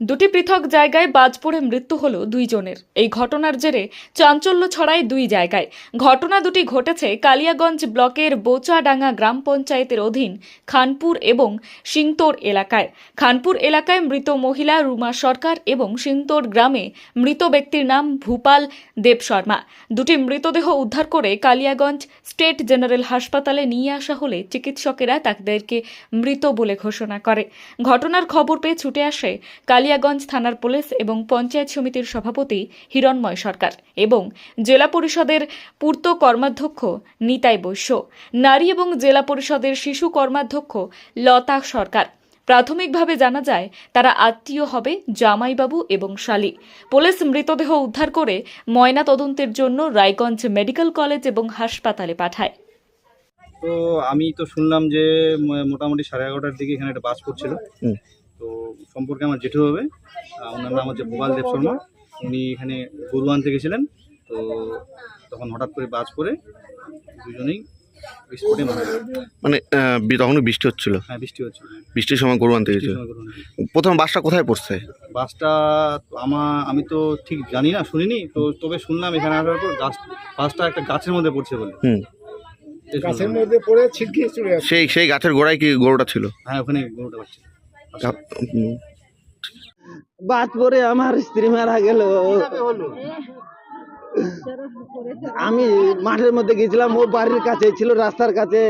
দুটি পৃথক জায়গায় বাজ পড়ে মৃত্যু হলো দুইজনের। এই ঘটনার জেরে চাঞ্চল্য ছড়ায় দুই জায়গায়। ঘটনা দুটি ঘটেছে কালিয়াগঞ্জ ব্লকের বোচাডাঙ্গা গ্রাম পঞ্চায়েতের অধীন খানপুর এবং সিংতোর এলাকায়। খানপুর এলাকায় মৃত মহিলা রুমা সরকার এবং সিংতোর গ্রামে মৃত ব্যক্তির নাম ভূপাল দেব শর্মা। দুটি মৃতদেহ উদ্ধার করে কালিয়াগঞ্জ স্টেট জেনারেল হাসপাতালে নিয়ে আসা হলে চিকিৎসকেরা তাদেরকে মৃত বলে ঘোষণা করে। ঘটনার খবর পেয়ে ছুটে আসে কালিয়াগঞ্জ থানার পুলিশ এবং পঞ্চায়েত সমিতির সভাপতি হিরণময় সরকার এবং জেলা পরিষদের পূর্ত কর্মাধ্যক্ষ নিতাই বৈশ্য নারী এবং জেলা পরিষদের শিশু কর্মাধ্যক্ষ লতা সরকার। প্রাথমিকভাবে জানা যায় তারা আত্মীয় হবে জামাইবাবু এবং শালী। পুলিশ মৃতদেহ উদ্ধার করে ময়না তদন্তের জন্য রায়গঞ্জ মেডিকেল কলেজ এবং হাসপাতালে পাঠায়। তো আমি তো শুনলাম যে মোটামুটি সাড়ে এগারোটার দিকে এখানে একটা বাস পড়ছিল। হুম। তো সম্পর্কে আমার জেঠু হবে। ওনার নাম হচ্ছে ভোপাল দেব শর্মা। উনি এখানে গরু আনতে গেছিলেন। তো তখন হঠাৎ করে বাস পড়ে দুজনেই স্পটে মারা গেল। মানে আহ, বি- তখনও বৃষ্টি হচ্ছিল? হ্যাঁ বৃষ্টি হচ্ছে বৃষ্টির সময় গরু আনতে গেছিল। প্রথম বাসটা কোথায় পড়ছে? বাসটা আমার আমি তো ঠিক জানি না শুনিনি। তো তবে শুনলাম এখানে আসার পর গাছ বাসটা একটা গাছের মধ্যে পড়ছে বলে। হুম। গাছের মধ্যে পড়ে ছিটকে চলে আসে। সেই সেই গাছের গোড়ায় কি গরুটা ছিল? হ্যাঁ ওখানে গরুটা পাচ্ছে বাদ পরে আমার স্ত্রী মারা গেল। আমি মাঠের মধ্যে গেছিলাম ও বাড়ির কাছে ছিল রাস্তার কাছে।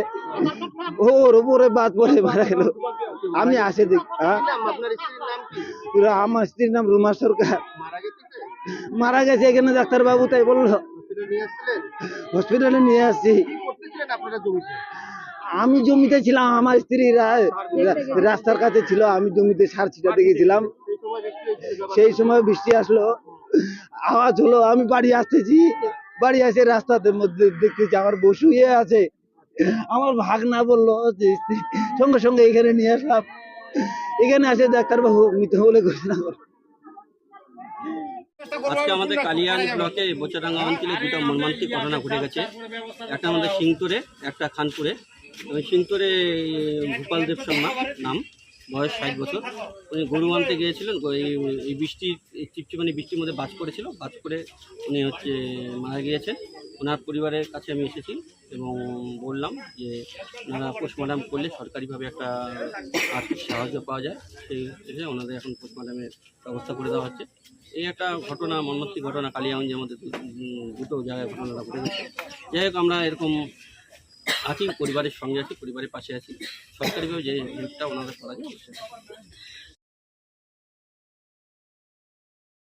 ওর উপরে বাদ পরে মারা গেল। আমি আসে দেখ হ্যাঁ? আমার স্ত্রীর নাম রুমা সরকার। মারা গেছে এখানে ডাক্তার বাবু তাই বলল। হসপিটালে নিয়ে আসছি। আমি জমিতে ছিলাম, আমার স্ত্রী রাস্তার কাছে ছিল, আমি জমিতে সার ছিটাতে গেছিলাম। সেই সময় বৃষ্টি আসলো, আওয়াজ হলো, আমি বাড়ি আসতেছি, বাড়ি আসে রাস্তাতে মধ্যে দেখতেছি আমার বউ শুয়ে আছে। আমার ভাগ না বলল সঙ্গে সঙ্গে এখানে নিয়ে আসলাম। এখানে আসে ডাক্তারবাবু মৃত বলে ঘোষণা করল। আজকে আমাদের কালিয়ান ব্লকে বোচাডাঙ্গা অঞ্চলে দুটো মর্মান্তিক ঘটনা ঘটে গেছে। একটা আমাদের সিংতরে, একটা খানপুরে। সিংতরে ভূপাল দেব শর্মা, নাম, বয়স ষাট বছর। উনি গরু আনতে গিয়েছিলেন এই এই চিপচিপানি বৃষ্টির মধ্যে বাজ করেছিল, বাজ করে উনি হচ্ছে মারা গিয়েছেন। ওনার পরিবারের কাছে আমি এসেছি এবং বললাম যে ওনারা পোস্টমর্টম করলে সরকারিভাবে একটা আর্থিক সাহায্য পাওয়া যায়। সেই হিসেবে ওনাদের এখন পোস্টমর্টমের ব্যবস্থা করে দেওয়া হচ্ছে। এই একটা ঘটনা, মর্মান্তিক ঘটনা কালিয়াগঞ্জের মধ্যে দুটো জায়গায় ঘটনাটা ঘটে গেছে যাই হোক, আমরা এরকম আছি পরিবারের সঙ্গে আছি পরিবারের পাশে আছি। সরকারিভাবে যে হেল্পটা ওনারা করা যায়